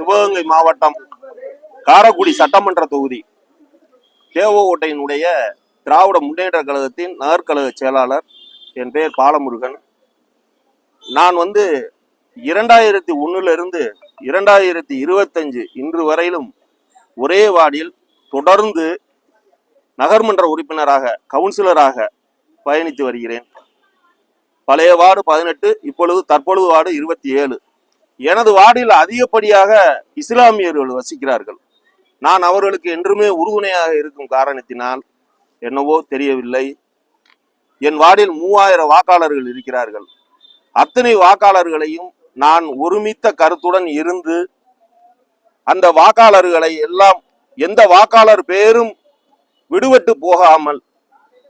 சிவகங்கை மாவட்டம் காரைக்குடி சட்டமன்ற தொகுதி. தேவகோட்டையினுடைய திராவிட முன்னேற்ற கழகத்தின் நகர்கழக செயலாளர் என் பெயர் பாலமுருகன். நான் வந்து இரண்டாயிரத்தி ஒன்றிலிருந்து இரண்டாயிரத்தி இருபத்தஞ்சு இன்று வரையிலும் ஒரே வார்டில் தொடர்ந்து நகர்மன்ற உறுப்பினராக கவுன்சிலராக பயணித்து வருகிறேன். பழைய வார்டு பதினெட்டு இப்பொழுது தற்பொழுது வார்டு இருபத்தி ஏழு. எனது வார்டில் அதிகப்படியாக இஸ்லாமியர்கள் வசிக்கிறார்கள். நான் அவர்களுக்கு என்றுமே உறுதுணையாக இருக்கும் காரணத்தினால் என்னவோ தெரியவில்லை. என் வார்டில் மூவாயிரம் வாக்காளர்கள் இருக்கிறார்கள். அத்தனை வாக்காளர்களையும் நான் ஒருமித்த கருத்துடன் இருந்து அந்த வாக்காளர்களை எல்லாம் எந்த வாக்காளர் பேரும் விடுபட்டு போகாமல்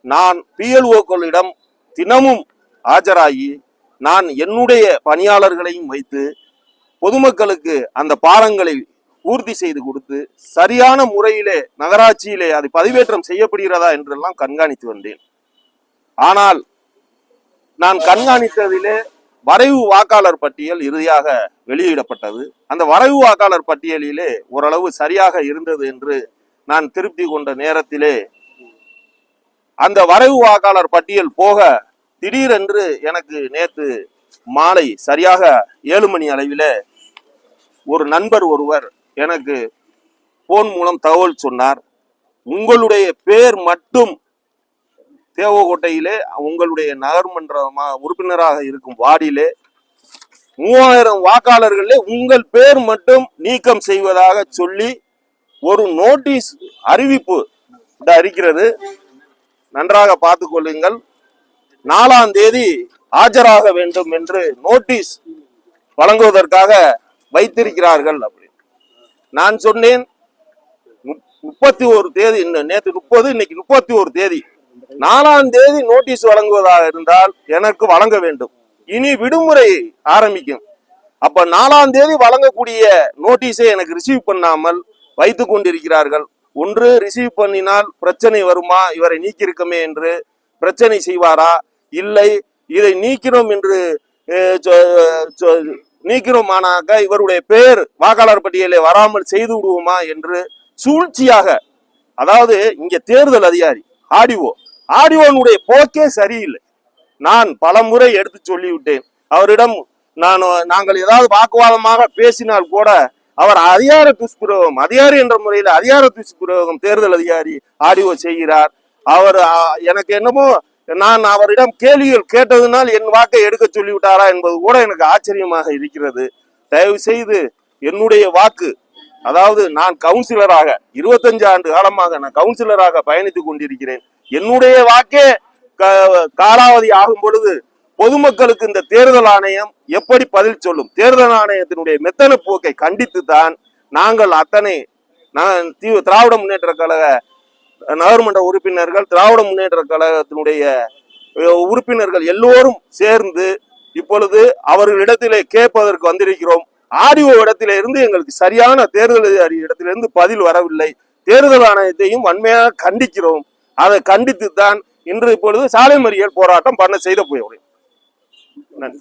நான் பிஎல்ஓக்களிடம் தினமும் ஆஜராகி நான் என்னுடைய பணியாளர்களையும் வைத்து பொதுமக்களுக்கு அந்த பாலங்களை பூர்த்தி செய்து கொடுத்து சரியான முறையிலே நகராட்சியிலே அது பதிவேற்றம் செய்யப்படுகிறதா என்றெல்லாம் கண்காணித்து வந்தேன். ஆனால் நான் கண்காணித்ததிலே வரைவு வாக்காளர் பட்டியல் இறுதியாக வெளியிடப்பட்டது. அந்த வரைவு வாக்காளர் பட்டியலிலே ஓரளவு சரியாக இருந்தது என்று நான் திருப்தி கொண்ட நேரத்திலே அந்த வரைவு வாக்காளர் பட்டியல் போக திடீரென்று எனக்கு நேற்று மாலை சரியாக ஏழு மணி அளவிலே ஒரு நண்பர் ஒருவர் எனக்கு போன் மூலம் தகவல் சொன்னார். உங்களுடைய பேர் மட்டும் தேவகோட்டையிலே உங்களுடைய நகர்மன்றமாக உறுப்பினராக இருக்கும் வார்டிலே மூவாயிரம் வாக்காளர்களே உங்கள் பேர் மட்டும் நீக்கம் செய்வதாக சொல்லி ஒரு நோட்டீஸ் அறிவிப்பு அறிக்கிறது இருக்கிறது. நன்றாக பார்த்து கொள்ளுங்கள். நாலாம் தேதி ஆஜராக வேண்டும் என்று நோட்டீஸ் வழங்குவதற்காக வைத்திருக்கிறார்கள் அப்படின்னு. நான் சொன்னேன் முப்- முப்பத்தி ஒரு தேதி இன்னும் நேற்று முப்பது இன்னைக்கு முப்பத்தி ஒரு தேதி. நாலாம் தேதி நோட்டீஸ் வழங்குவதாக இருந்தால் எனக்கு வழங்க வேண்டும். இனி விடுமுறை ஆரம்பிக்கும். அப்ப நாலாம் தேதி வழங்கக்கூடிய நோட்டீஸை எனக்கு ரிசீவ் பண்ணாமல் வைத்து கொண்டிருக்கிறார்கள். ஒன்று ரிசீவ் பண்ணினால் பிரச்சனை வருமா? இவரை நீக்கியிருக்கமே என்று பிரச்சனை செய்வாரா? இல்லை இதை நீக்கிறோம் என்று நீக்கிறோமானாக்க இவருடைய பேர் வாக்காளர் பட்டியலில் வராமல் செய்து விடுவோமா என்று சூழ்ச்சியாக அதாவது இங்க தேர்தல் அதிகாரி ஆடிஓ ஆடிஓனுடைய போக்கே சரியில்லை. நான் பல முறை எடுத்து சொல்லிவிட்டேன். அவரிடம் நான் நாங்கள் ஏதாவது வாக்குவாதமாக பேசினால் கூட அவர் அதிகார துஷ்பிரயோகம் அதிகாரி என்ற முறையில் அதிகார துஷ்பிரயோகம் தேர்தல் அதிகாரி ஆடிஓ செய்கிறார். அவர் எனக்கு என்னமோ நான் அவரிடம் கேள்விகள் கேட்டதுனால் என் வாக்கை எடுக்க சொல்லிவிட்டாரா என்பது கூட எனக்கு ஆச்சரியமாக இருக்கிறது. தயவு செய்து என்னுடைய வாக்கு அதாவது நான் கவுன்சிலராக இருபத்தஞ்சு ஆண்டு காலமாக நான் கவுன்சிலராக பயணித்துக் கொண்டிருக்கிறேன். என்னுடைய வாக்கே க- காலாவதி ஆகும் பொழுது பொதுமக்களுக்கு இந்த தேர்தல் ஆணையம் எப்படி பதில் சொல்லும்? தேர்தல் ஆணையத்தினுடைய மெத்தன போக்கை கண்டித்து தான் நாங்கள் அத்தனை நான் தீவு திராவிட முன்னேற்ற கழக நகர்மன்ற உறுப்பினர்கள் திராவிட முன்னேற்ற கழகத்தினுடைய உறுப்பினர்கள் எல்லோரும் சேர்ந்து இப்பொழுது அவர்களிடத்திலே கேட்பதற்கு வந்திருக்கிறோம். ஆடியோ இடத்திலே இருந்து எங்களுக்கு சரியான தேர்தல் அதிகாரி இடத்திலிருந்து பதில் வரவில்லை. தேர்தல் ஆணையத்தையும் வன்மையாக கண்டிக்கிறோம். அதை கண்டித்து தான் இன்று இப்பொழுது சாலை மறியல் போராட்டம் பண்ண செய்த போய் நன்றி.